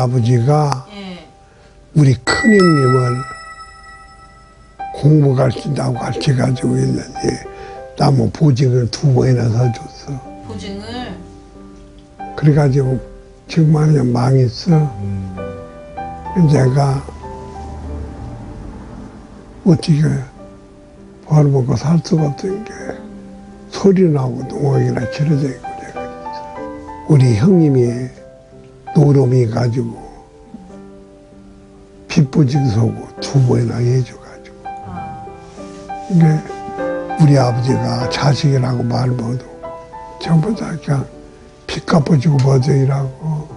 우리 아버지가 예. 우리 큰형님을 공부 가르친다고 가르쳐가지고 있는데 나무 보직을 두 번이나 서줬어. 보증을 그래가지고 지금 말하면 망했어. 음. 내가 어떻게 벌어먹고 살 수가 없던 게 소리 나고 농악이나 치러져 있고 내가 우리 형님이 노름이 가지고 빚부직 서고 두 번이나 해줘가지고 아, 이게 우리 아버지가 자식이라고 말 못하고 전부 다 그냥 빚 갚아주고 버저이라고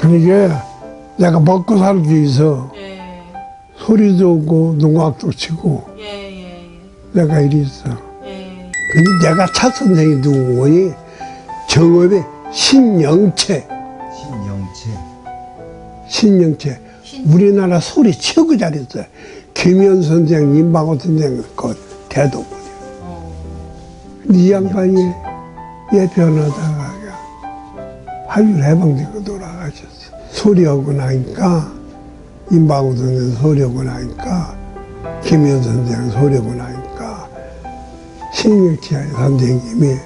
그러니까 내가 먹고 살기 위해서 예. 소리도 오고 농악도 치고 예, 예, 내가 이리 있어. 예. 근데 내가 차 선생이 누구니 정업의 신영채, 신영채. 신영채. 신- 우리나라 소리 최고 잘했어요. 김현 선생, 임방호 선생, 그 대도문이야. 어. 근데 이 양반이 예 변하다가 하율 해방되고 돌아가셨어. 소리하고 나니까 임방호 선생 소리하고 나니까 김현 선생 소리하고 나니까 신일치아 선생님이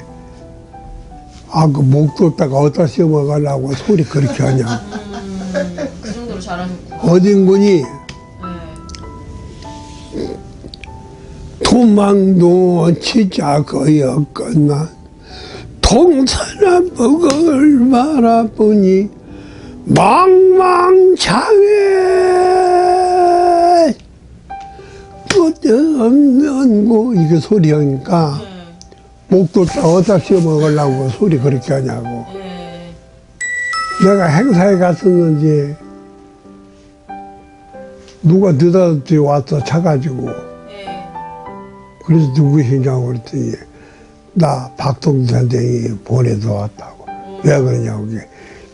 아 그목 뒀다가 어디다 씌워먹으려고 소리 그렇게 하냐. 음, 그 정도로 잘하셨구나. 어딘 분이 예. 도망도 치자 거였건나 동서남북을 바라보니 망망장애 끝없는 곳 이게 소리하니까 예. 목도 어디다 씌워 먹으려고 소리 그렇게 하냐고 예. 내가 행사에 갔었는지 누가 느닷없이 와서 차가지고 예. 그래서 누구시냐고 그랬더니 나 박동준 선생이 보내서 왔다고 왜 그러냐고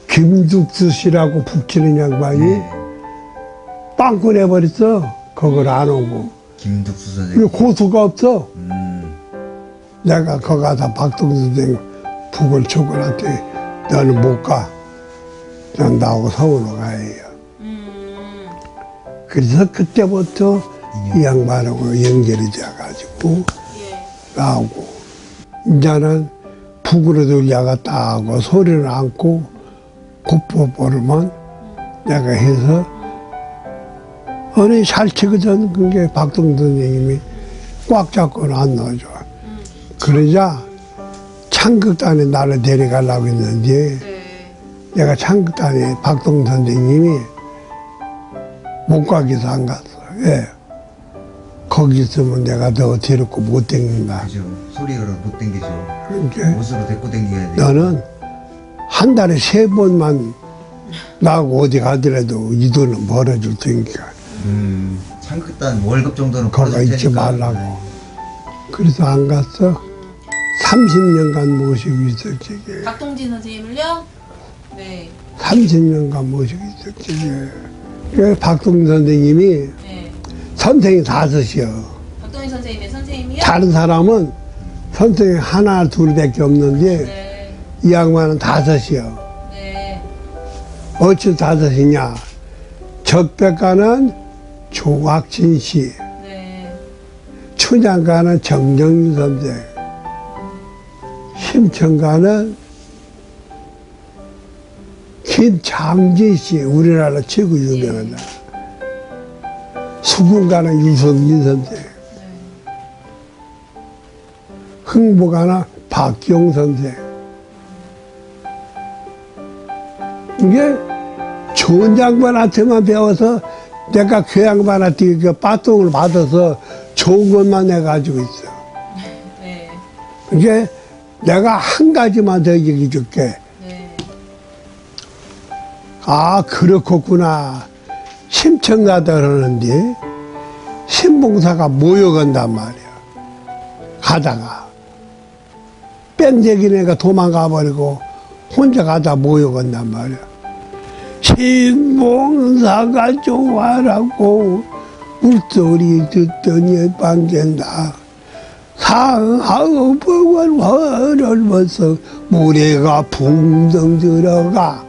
김숙수 씨라고 북치는 양반이 네. 빵꾸 내버렸어 그걸 안 오고 김득수 왜 선생님. 고수가 없어 음. 내가 거 가다 박동준 선생 북을 초콜한테 너는 못 가 난 나하고 서울로 가야 해요 음. 그래서 그때부터 이 양반하고 연결이 돼가지고 예. 나오고 이제는 북으로 돌려갔다 하고 소리를 안고 곱뽀뽀를만 내가 해서 어느 잘 치거든 그게 박동 선생님이 꽉 잡고는 안 넣어줘 그러자 창극단에 나를 데려가려고 했는데 네. 내가 창극단에 박동 선생님이 못 가기서 안 갔어 왜? 거기 있으면 내가 너 데리고 못 댕긴다 그죠. 소리로 못 댕기죠. 그러니까 옷으로 데리고 댕겨야 돼. 너는 한 달에 세 번만 나하고 어디 가더라도 이 돈은 벌어줄 테니까 음. 창극단 월급 정도는 거기 벌어줄 있지 테니까. 말라고. 그래서 안 갔어. 30년간 모시고 있었지. 이게. 박동진 선생님을요? 네. 30년간 모시고 있었지. 이게. 그 박동 선생님이 네. 선생이 다섯이요. 박동진 선생님의 선생님이요? 다른 사람은 선생이 하나 둘밖에 없는데 네. 이 양반은 다섯이요. 네. 어찌 다섯이냐? 적백가는 조학진 씨, 네. 춘향가는 정정윤 선생, 심청가는 김장진 씨, 우리나라 최고 유명하다. 수군가는 유성진 선생, 흥보가는 박기용 선생. 이게 좋은 양반한테만 배워서 내가 그 양반한테 그 빠똥을 받아서 좋은 것만 내가 가지고 있어. 네. 이게 내가 한 가지만 더 얘기해 줄게. 네. 아, 그렇겠구나. 심청 가다 그러는데, 신봉사가 모여간단 말이야. 가다가. 애가 도망가 버리고, 혼자 가다 모여간단 말이야. 신봉사가 좋아라고, 물소리 듣더니 반gen다. 뻥을 활을 벗어 모래가 붕덩 들어가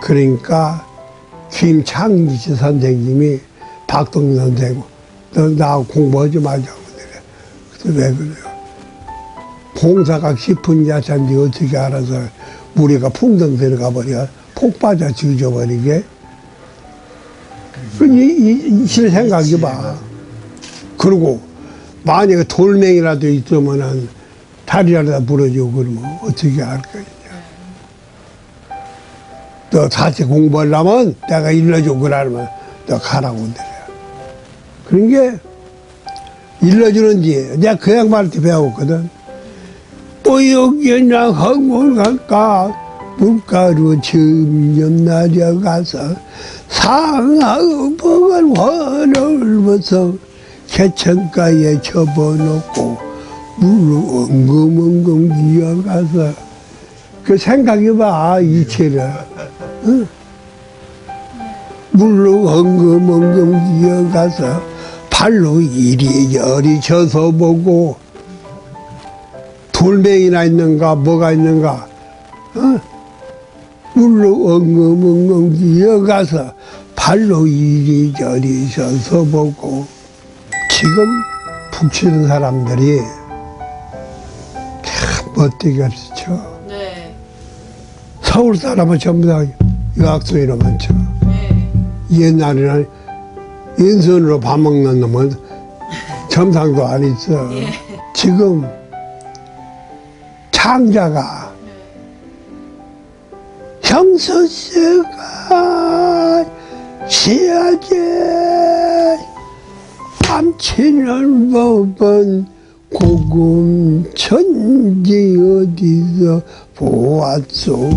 그러니까 김창기 선생님이 박동 선생님, 너 나하고 공부하지 말자고 그래. 그래서 왜 그래요? 봉사가 깊은 야산인데 어떻게 알아서 무리가 풍덩 들어가 버려 폭 빠져 죽여버리게? 그 이, 이, 이실 생각이 봐. 그리고 만약에 돌멩이라도 있으면은 다리라도 부러지고 그러면 어떻게 할 거냐. 너 다시 공부하려면 내가 일러주고 그러면 너 가라고 그래. 그런 게 일러주는지 내가 그 양반한테 배웠거든. 뽀역이나 항물 갈까 물가루 점점 내려가서 상하의 벅을 활얼면서 개천가에 접어놓고 물로 엉금엉금 기어가서 그 생각해봐 이체를 응? 물로 엉금엉금 기어가서 발로 이리저리 져서 보고 돌멩이나 있는가 뭐가 있는가 어? 물로 엉금엉금 기어가서 발로 이리저리 져서 보고 지금 북치는 사람들이 참 멋되게 가르쳐 네. 서울 사람은 전부 다 유학생이라 많죠 네. 옛날에는 인선으로 밥 먹는 놈은 점상도 안 있어 예. 지금 창자가 네. 형수씨가 시야제 암치는 법은 고금 천지 어디서 보았소?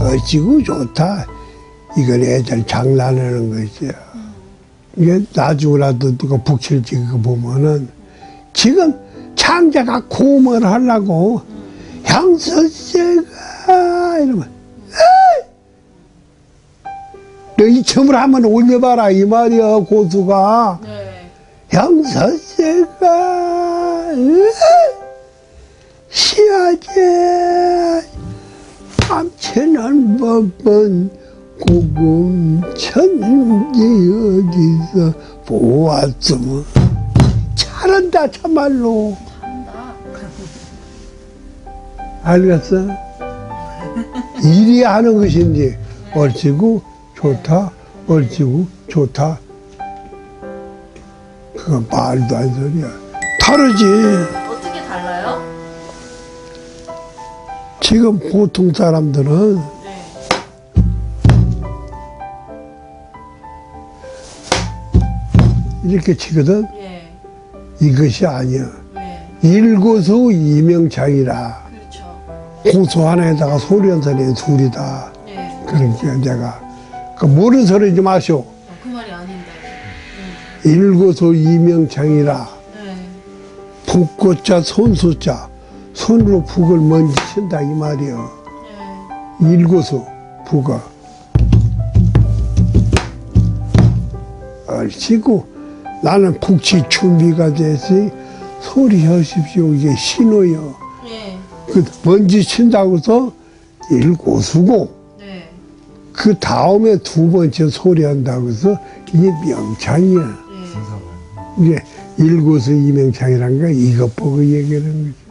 어찌고 좋다. 이걸 애들 장난하는 것이야 이게 나중에라도 누가 북칠지 그거 보면은 지금 창자가 고음을 하려고 형수씨가 이러면 너 이 첨을 한번 올려봐라 이 말이야 고수가 네. 형사씨가 시야제 암치는 법은 고금 천지 어디서 보았으면 잘한다 참말로. 알겠어? 일이 하는 것인지 얼치고 좋다 얼치고 좋다 그건 말도 안 소리야 다르지 어떻게 달라요? 지금 보통 사람들은 네. 이렇게 치거든 예. 이것이 아니야 네. 일고수 이명창이라 그렇죠. 고수 하나에다가 소리 한 소리 둘이다 네. 그러니까 내가 그 모르는 소리 좀 어, 아닌데. 일고수 이명창이라 네. 북고자 손수자 손으로 북을 먼저 친다 이 말이요 네. 일고수 북어 얼치고 나는 북치 준비가 됐으니 소리 하십시오 이게 신호요 네. 그 먼지 친다고서 일고수고 네. 그 다음에 두 번째 소리 한다고 해서 이게 명창이야 네. 이게 일고수 이명창이란 거 이것 보고 얘기하는 거지